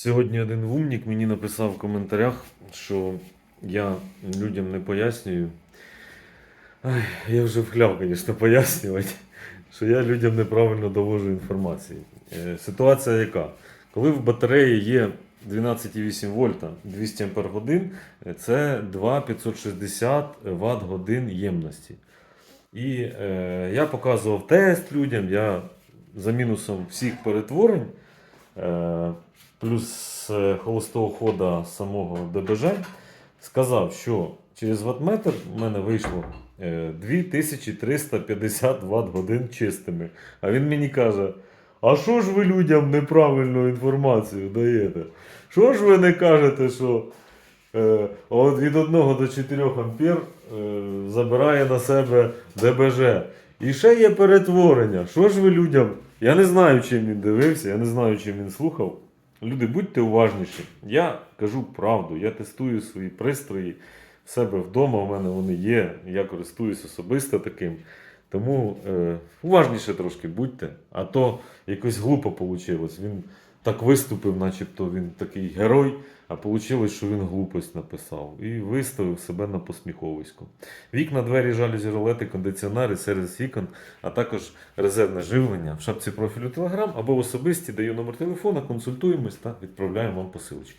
Сьогодні один умник мені написав в коментарях, що я людям не пояснюю. Ай, я вже вхляв, звісно, пояснювати, що я людям неправильно довожу інформацію. Е, Ситуація яка? Коли в батареї є 12,8 вольта 200 Ампер годин, е, це 2,560 Вт годин ємності. І е, я показував тест людям, я за мінусом всіх перетворень, плюс е, холостого хода самого ДБЖ, сказав, що через ватметр в мене вийшло е, 2350 Вт годин чистими. А він мені каже: а що ж ви людям неправильну інформацію даєте? Що ж ви не кажете, що е, от від 1 до 4 ампер е, забирає на себе ДБЖ? І ще є перетворення. Що ж ви людям? Я не знаю, чим він дивився, я не знаю, чим він слухав. Люди, будьте уважніші. Я кажу правду, я тестую свої пристрої в себе вдома. У мене вони є. Я користуюсь особисто таким. Тому е, уважніше трошки будьте, а то якось глупо вийшло. Він так виступив, начебто він такий герой, а вийшло, що він глупость написав і виставив себе на посміховисько. Вікна, двері, жалюзі, ролети, кондиціонери, сервіс вікон, а також резервне живлення в шапці профілю Телеграм або в особисті даю номер телефона, консультуємось та відправляємо вам посилочки.